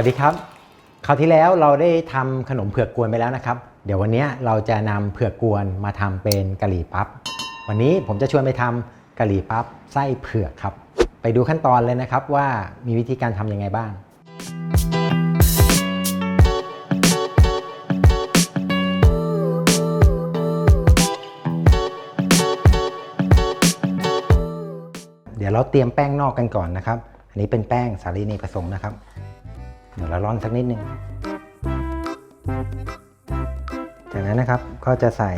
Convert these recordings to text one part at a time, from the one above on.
สวัสดีครับ คราวที่แล้วเราได้ทำขนมเผือกกวนไปแล้วนะครับ เดี๋ยววันนี้เราจะนำเผือกกวนมาทำเป็นกะหรี่ปั๊บ วันนี้ผมจะชวนไปทำกะหรี่ปั๊บไส้เผือกครับ ไปดูขั้นตอนเลยนะครับว่ามีวิธีการทำยังไงบ้าง เดี๋ยวเราเตรียมแป้งนอกกันก่อนนะครับ อันนี้เป็นแป้งสาลีเนยผสมนะครับ เดี๋ยวเราร่อนสักนิดนึง จากนั้นนะครับก็จะใส่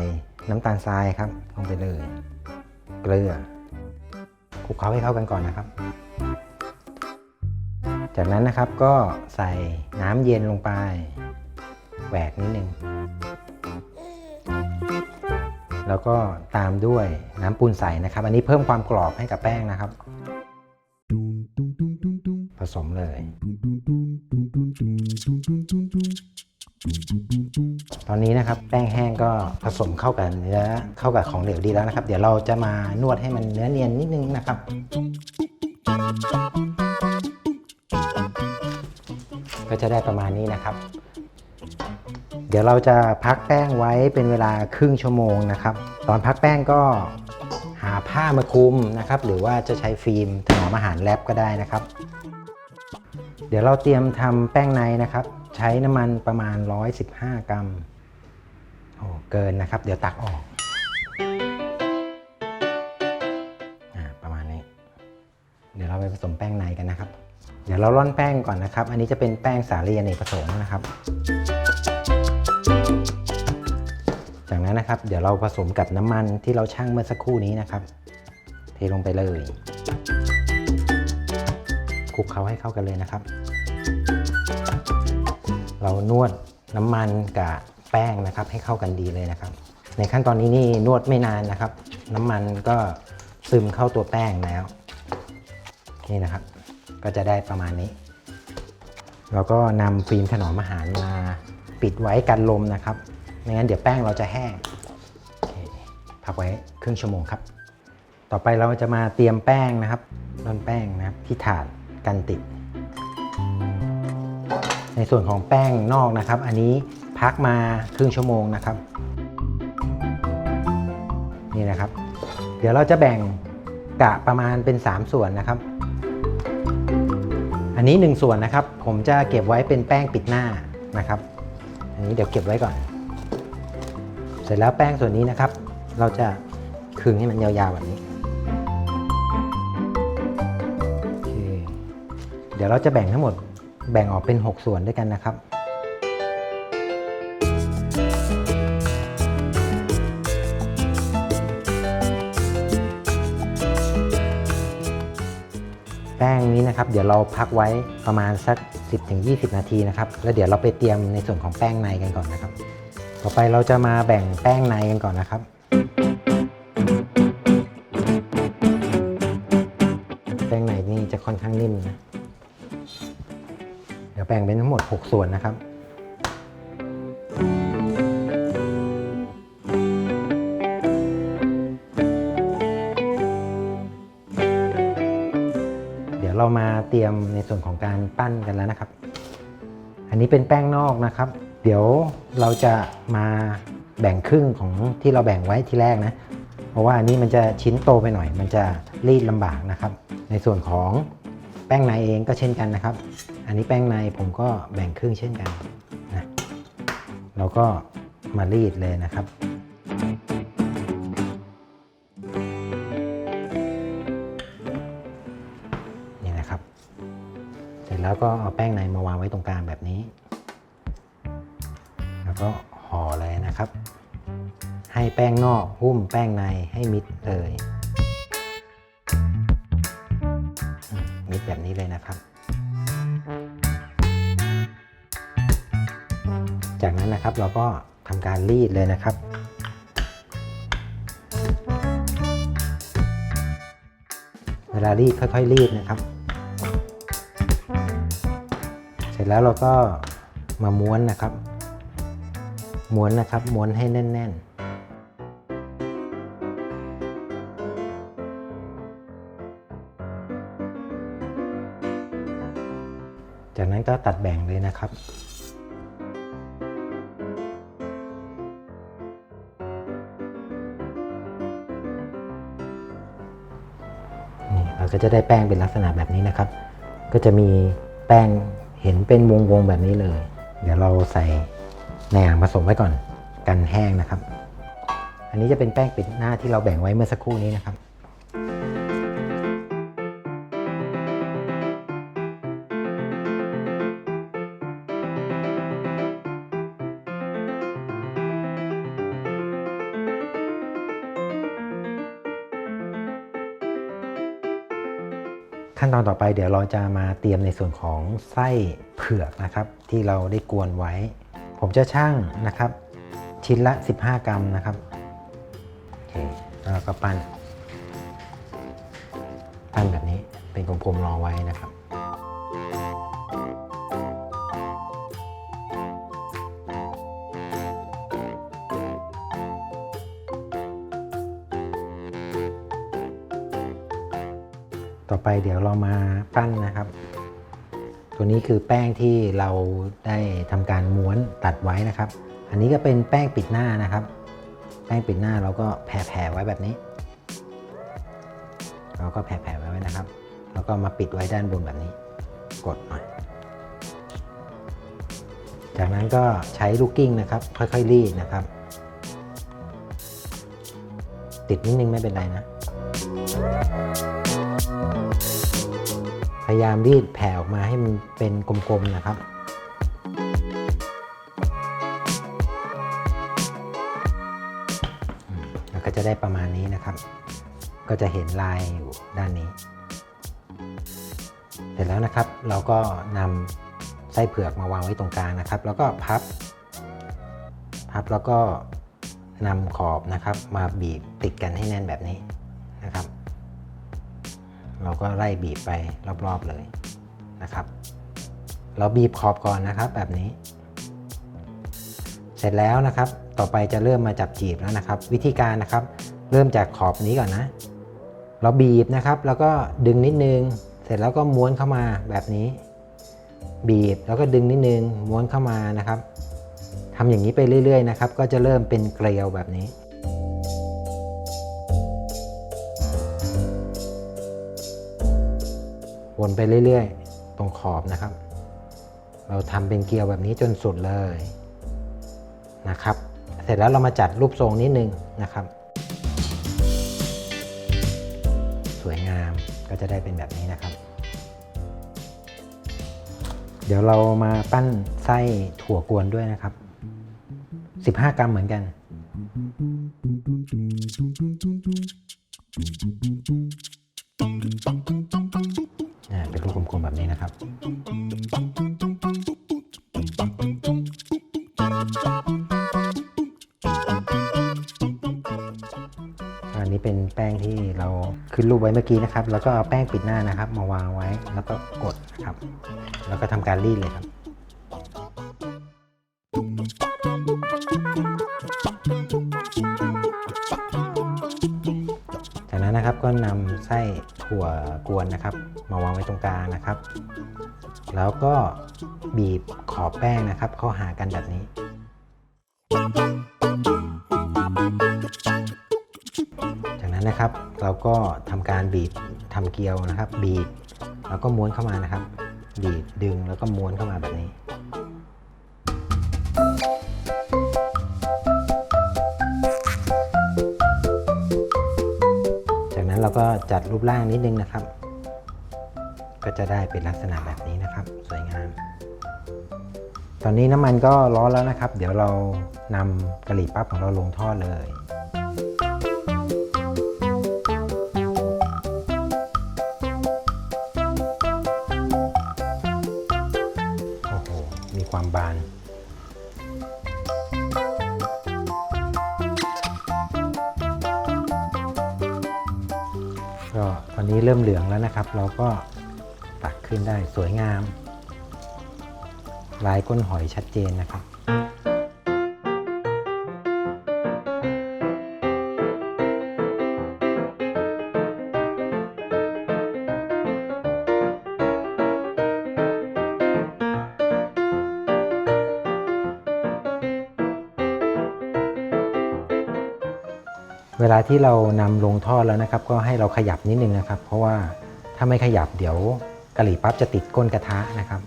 น้ำตาลทรายครับลงไปเลย เกลือคลุกเคล้าให้เข้ากันก่อนนะครับ จากนั้นนะครับก็ใส่น้ำเย็นลงไปแหวกนิดนึง แล้วก็ตามด้วยน้ำปูนใสนะครับ อันนี้เพิ่มความกรอบให้กับแป้งนะครับ ผสมเลย ตอนนี้นะครับแป้งแห้งก็ผสมเข้ากับเนื้อเข้ากับของเหลวดีแล้วนะครับ เดี๋ยวเราจะมานวดให้มันเนื้อเนียนนิดนึงนะครับ ก็จะได้ประมาณนี้นะครับ เดี๋ยวเราจะพักแป้งไว้เป็นเวลาครึ่งชั่วโมงนะครับ ตอนพักแป้งก็หาผ้ามาคลุมนะครับ หรือว่าจะใช้ฟิล์มถนอมอาหารแรปก็ได้นะครับ เดี๋ยวเราเตรียมทำแป้งในนะครับ ใช้น้ำมันประมาณ 115 กรัมโอ้เกินนะครับ เดี๋ยวตักออกอาประมาณนี้ เดี๋ยวเราไปผสมแป้งในกันนะครับ เดี๋ยวเราร่อนแป้งก่อนนะครับ อันนี้จะเป็นแป้งสาลีอเนกประสงค์นะครับ จากนั้นนะครับ เดี๋ยวเราผสมกับน้ำมันที่เราชั่งเมื่อสักครู่นี้นะครับ เทลงไปเลย คลุกเคล้าให้เข้ากันเลยนะครับ เรานวดน้ำมันกับแป้งนะครับ ให้เข้ากันดีเลยนะครับ ในขั้นตอนนี้นี่นวดไม่นานนะครับ น้ำมันก็ซึมเข้าตัวแป้งแล้ว นี่นะครับ ก็จะได้ประมาณนี้เราก็นำฟิล์มถนอมอาหารมาปิดไว้กันลมนะครับไม่งั้นเดี๋ยวแป้งเราจะแห้งพักไว้ครึ่งชั่วโมงครับ ต่อไปเราจะมาเตรียมแป้งนะครับร่อนแป้งนะครับที่ถาด กันติด ในส่วนของแป้งนอกนะครับ อันนี้พักมาครึ่งชั่วโมงนะครับ นี่นะครับ เดี๋ยวเราจะแบ่งกะประมาณเป็น 3 ส่วนนะครับ อันนี้ 1 ส่วนนะครับ ผมจะเก็บไว้เป็นแป้งปิดหน้านะครับ อันนี้เดี๋ยวเก็บไว้ก่อน เสร็จแล้วแป้งส่วนนี้นะครับ เราจะขึงให้มันยาวๆแบบนี้ ดี๋ยวเราจะแบ่งทั้งหมดแบ่งออกเป็น 6 ส่วนด้วยกันนะครับ แป้งนี้นะครับ เดี๋ยวเราพักไว้ประมาณสัก 10-20 นาทีนะครับ แล้วเดี๋ยวเราไปเตรียมในส่วนของแป้งในกันก่อนนะครับ ต่อไปเราจะมาแบ่งแป้งในกันก่อนนะครับแป้งในนี่จะค่อนข้างนิ่มนะ บ่งเป็นทั้งหมด 6 ส่วนนะครับ เดี๋ยวเรามาเตรียมในส่วนของการปั้นกันแล้วนะครับ อันนี้เป็นแป้งนอกนะครับ เดี๋ยวเราจะมาแบ่งครึ่งของที่เราแบ่งไว้ที่แรกนะ เพราะว่าอันนี้มันจะชิ้นโตไปหน่อย มันจะรีดลำบากนะครับ ในส่วนของ ป้งในเองก็เช่นกันนะครับ อันนี้แป้งในผมก็แบ่งครึ่งเช่นกันนะเราก็มารีดเลยนะครับ นี่นะครับ เสร็จแล้วก็เอาแป้งในมาวางไว้ตรงกลางแบบนี้ แล้วก็ห่อเลยนะครับ ให้แป้งนอกหุ้มแป้งในให้มิดเลย จากนั้นนะครับเราก็ทำการรีดเลยนะครับเวลารีดค่อยๆ รีดนะครับ เสร็จแล้วเราก็มาม้วนนะครับ ม้วนนะครับ ม้วนให้แน่น ๆจากนั้นก็ตัดแบ่งเลยนะครับ ก็จะได้แป้งเป็นลักษณะแบบนี้นะครับ ก็จะมีแป้งเห็นเป็นวงๆแบบนี้เลย เดี๋ยวเราใส่ในอ่างผสมไว้ก่อนกันแห้งนะครับ อันนี้จะเป็นแป้งปิดหน้าที่เราแบ่งไว้เมื่อสักครู่นี้นะครับ ขั้นตอนต่อไปเดี๋ยวเราจะมาเตรียมในส่วนของไส้เผือกนะครับ ที่เราได้กวนไว้ ผมจะช่างนะครับ ชิ้นละ 15 กรัมนะครับโอเคแล้วก็ปั้นปั้นแบบนี้เป็นกลมๆรองไว้นะครับ ไปเดี๋ยวเรามาปั้นนะครับ ตัวนี้คือแป้งที่เราได้ทำการม้วนตัดไว้นะครับ อันนี้ก็เป็นแป้งปิดหน้านะครับ แป้งปิดหน้าเราก็แผ่ๆไว้แบบนี้ เราก็แผ่ๆไว้ไว้นะครับ แล้วก็มาปิดไว้ด้านบนแบบนี้ กดหน่อยจากนั้นก็ใช้ลูกกิ้งนะครับ ค่อยๆรีดนะครับ ติดนิดนึงไม่เป็นไรนะ ยายามรีดแผ่ออกมาให้มันเป็นกลมๆนะครับแล้วก็จะได้ประมาณนี้นะครับ ก็จะเห็นลายอยู่ด้านนี้ เสร็จแล้วนะครับ เราก็นำไส้เผือกมาวางไว้ตรงกลางนะครับ แล้วก็พับ พับแล้วก็นำขอบนะครับ มาบีบติดกันให้แน่นแบบนี้ เราก็ไล่บีบไปรอบๆเลยนะครับ เราบีบขอบก่อนนะครับแบบนี้ เสร็จแล้วนะครับ ต่อไปจะเริ่มมาจับจีบแล้วนะครับ วิธีการนะครับ เริ่มจากขอบนี้ก่อนนะ เราบีบนะครับ แล้วก็ดึงนิดนึง เสร็จแล้วก็ม้วนเข้ามาแบบนี้ บีบแล้วก็ดึงนิดนึง ม้วนเข้ามานะครับทำอย่างนี้ไปเรื่อย ๆ นะครับ ก็จะเริ่มเป็นเกลียวแบบนี้ วนไปเรื่อยๆ ตรงขอบนะครับ เราทำเป็นเกลียวแบบนี้จนสุดเลยนะครับ เสร็จแล้วเรามาจัดรูปทรงนิดนึงนะครับ สวยงามก็จะได้เป็นแบบนี้นะครับ เดี๋ยวเรามาปั้นไส้ถั่วกวนด้วยนะครับ 15 กรัมเหมือนกันอ่า ไว้เมื่อกี้นะครับ แล้วก็เอาแป้งปิดหน้านะครับ มาวางไว้แล้วก็กดนะครับ แล้วก็ทำการรีดเลยครับจากนั้นนะครับก็นำไส้ถั่วกวนนะครับ มาวางไว้ตรงกลางนะครับ แล้วก็บีบขอบแป้งนะครับ เข้าหากันแบบนี้จากนั้นนะครับ เราก็ทำการบีบทำเกลียวนะครับ บีบแล้วก็ม้วนเข้ามานะครับ บีบดึงแล้วก็ม้วนเข้ามาแบบนี้จากนั้นเราก็จัดรูปร่างนิดนึงนะครับ ก็จะได้เป็นลักษณะแบบนี้นะครับ สวยงาม ตอนนี้น้ำมันก็ร้อนแล้วนะครับ เดี๋ยวเรานำกะหรี่ปั๊บของเราลงทอดเลย บานก็ตอนนี้เริ่มเหลืองแล้วนะครับ เราก็ตักขึ้นได้สวยงาม ลายก้นหอยชัดเจนนะครับ ลาที่เรานำลงทอดแล้วนะครับ ก็ให้เราขยับนิดนึงนะครับ เพราะว่าถ้าไม่ขยับเดี๋ยวกะหรี่ปั๊บจะติดก้นกระทะนะครับ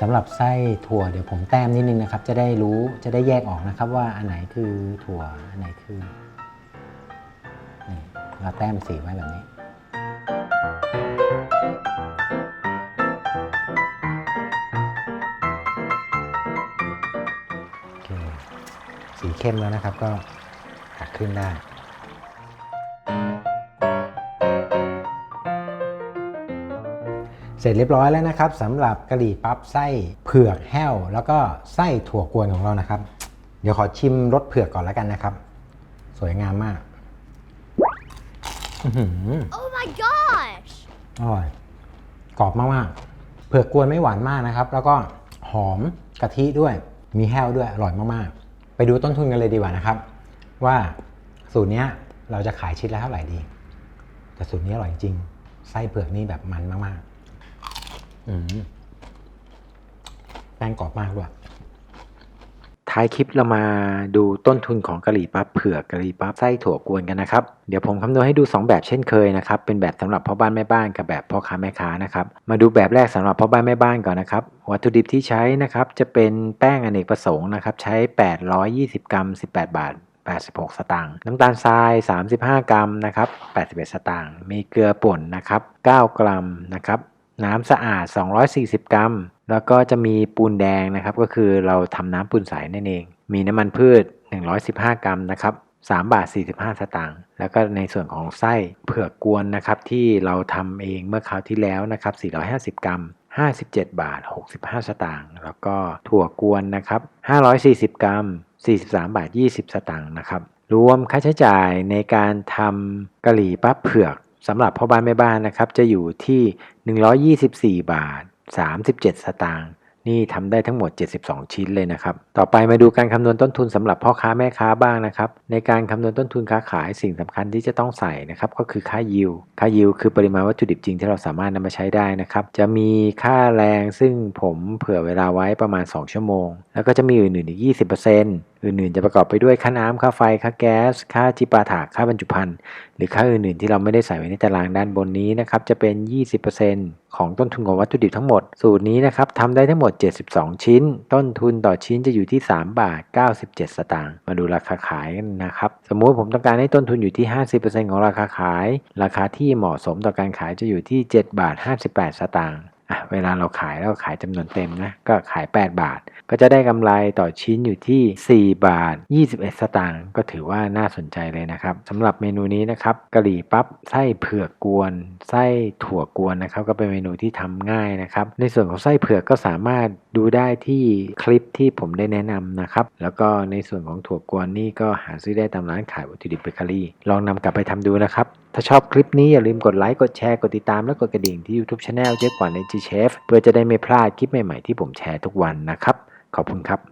สำหรับไส้ถั่วเดี๋ยวผมแต้มนิดนึงนะครับ จะได้รู้จะได้แยกออกนะครับ ว่าอันไหนคือถั่วอันไหนคือนี่เราแต้มสีไว้แบบนี้ เข้มแล้วนะครับ ก็ตักขึ้นได้เสร็จเรียบร้อยแล้วนะครับสำหรับกะหรี่ปั๊บไส้เผือกแห้ว แล้วก็ไส้ถั่วกวนของเรานะครับ เดี๋ยวขอชิมรสเผือกก่อนแล้วกันนะครับ สวยงามมากอื้อหือ Oh my gosh! อร่อยกรอบมากๆเผือกกวนไม่หวานมากนะครับ แล้วก็หอมกะทิด้วย มีแห้วด้วยอร่อยมากๆไป ดูต้นทุนกันเลยดีกว่านะครับ ว่าสูตรนี้เราจะขายชิ้นละเท่าไหร่ดี แต่สูตรนี้อร่อยจริง ไส้เผือกนี่แบบมันมากๆอืมแป้งกรอบมากด้วย ท้ายคลิปเรามาดูต้นทุนของกะหรี่ปั๊บเผือกกะหรี่ปั๊บไส้ถั่วกวนกันนะครับ เดี๋ยวผมคำนวณให้ดู 2 แบบเช่นเคยนะครับ เป็นแบบสำหรับพ่อบ้านแม่บ้านกับแบบพ่อค้าแม่ค้านะครับ มาดูแบบแรกสำหรับพ่อบ้านแม่บ้านก่อนนะครับ วัตถุดิบที่ใช้นะครับจะเป็นแป้งอเนกประสงค์นะครับใช้ 820 กรัม 18 บาท86 สตางค์ น้ำตาลทราย 35 กรัม นะครับ 81 สตางค์ มีเกลือป่น นะครับ 9 กรัม นะครับ น้ำสะอาด 240 กรัม แล้วก็จะมีปูนแดงนะครับ ก็คือเราทำน้ำปูนใสนั่นเอง มีน้ำมันพืช 115 กรัมนะครับ3บาท 45 สตางค์ แล้วก็ในส่วนของไส้เผือกกวนนะครับที่เราทำเองเมื่อคราวที่แล้วนะครับ 450 กรัม 57 บาท 65 สตางค์ แล้วก็ถั่วกวนนะครับ 540 กรัม 43 บาท 20 สตางค์นะครับ รวมค่าใช้จ่ายในการทำกะหรี่ปั๊บเผือก สำหรับพ่อบ้านแม่บ้านนะครับ จะอยู่ที่ 124 บาท 37 สตางค์นี่ทำได้ทั้งหมด 72 ชิ้นเลยนะครับ ต่อไปมาดูการคำนวณต้นทุนสำหรับพ่อค้าแม่ค้าบ้างนะครับ ในการคำนวณต้นทุนค้าขายสิ่งสำคัญที่จะต้องใส่นะครับ ก็คือค่ายิว ค่ายิวคือปริมาณวัตถุดิบจริงที่เราสามารถนำมาใช้ได้นะครับ จะมีค่าแรงซึ่งผมเผื่อเวลาไว้ประมาณ 2 ชั่วโมง แล้วก็จะมีอื่นๆอีก 20% อื่นๆ จะประกอบไปด้วยค่าน้ำค่าไฟ ค่าแก๊ส ค่าจิปาถะค่าบรรจุภัณฑ์ หรือค่าอื่นๆ ที่เราไม่ได้ใส่ไว้ในตารางด้านบนนี้นะครับ จะเป็น 20%ของต้นทุนของวัตถุดิบทั้งหมด สูตรนี้นะครับทำได้ทั้งหมด 72 ชิ้น ต้นทุนต่อชิ้นจะอยู่ที่ 3 บาท 97 สตางค์ มาดูราคาขายกันนะครับ สมมุติผมต้องการให้ต้นทุนอยู่ที่ 50%ของราคาขาย ราคาที่เหมาะสมต่อการขายจะอยู่ที่ 7 บาท 58 สตางค์ อะเวลาเราขายเราขายจำนวนเต็มนะก็ขาย 8 บาท ก็จะได้กำไรต่อชิ้นอยู่ที่ 4 บาท 21 สตางค์ก็ถือว่าน่าสนใจเลยนะครับสำหรับเมนูนี้นะครับกะหรี่ปั๊บไส้เผือกกวน ไส้ถั่วกวนนะครับก็เป็นเมนูที่ทำง่ายนะครับ ในส่วนของไส้เผือกก็สามารถดูได้ที่คลิปที่ผมได้แนะนำนะครับ แล้วก็ในส่วนของถั่วกวนนี่ก็หาซื้อได้ตามร้านขายวัตถุดิบเบเกอรี่ ลองนำกลับไปทำดูนะครับ ถ้าชอบคลิปนี้อย่าลืมกดไลค์ กดแชร์ กดติดตาม และกดกระดิ่งที่ YouTube Channel เจ๊กว่าใน G Chef เพื่อจะได้ไม่พลาดคลิปใหม่ๆที่ผมแชร์ทุกวันนะครับ ขอบคุณครับ